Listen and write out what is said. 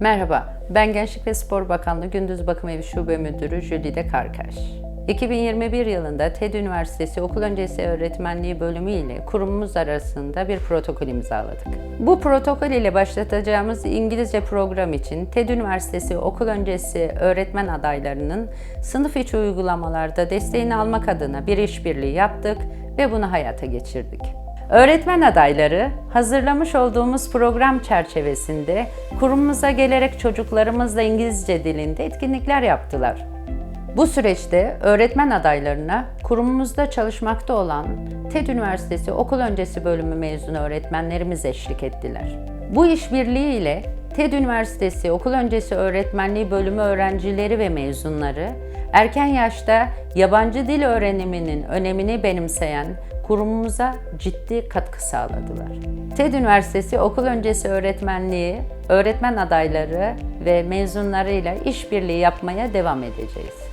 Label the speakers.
Speaker 1: Merhaba, ben Gençlik ve Spor Bakanlığı Gündüz Bakım Evi Şube Müdürü Jülide Karkaş. 2021 yılında TED Üniversitesi Okul Öncesi Öğretmenliği bölümü ile kurumumuz arasında bir protokol imzaladık. Bu protokol ile başlatacağımız İngilizce program için TED Üniversitesi Okul Öncesi öğretmen adaylarının sınıf içi uygulamalarda desteğini almak adına bir işbirliği yaptık ve bunu hayata geçirdik. Öğretmen adayları hazırlamış olduğumuz program çerçevesinde kurumumuza gelerek çocuklarımızla İngilizce dilinde etkinlikler yaptılar. Bu süreçte öğretmen adaylarına kurumumuzda çalışmakta olan TED Üniversitesi Okul Öncesi Bölümü mezunu öğretmenlerimiz eşlik ettiler. Bu işbirliği ile TED Üniversitesi Okul Öncesi Öğretmenliği Bölümü öğrencileri ve mezunları erken yaşta yabancı dil öğreniminin önemini benimseyen kurumumuza ciddi katkı sağladılar. TED Üniversitesi Okul Öncesi Öğretmenliği, öğretmen adayları ve mezunlarıyla işbirliği yapmaya devam edeceğiz.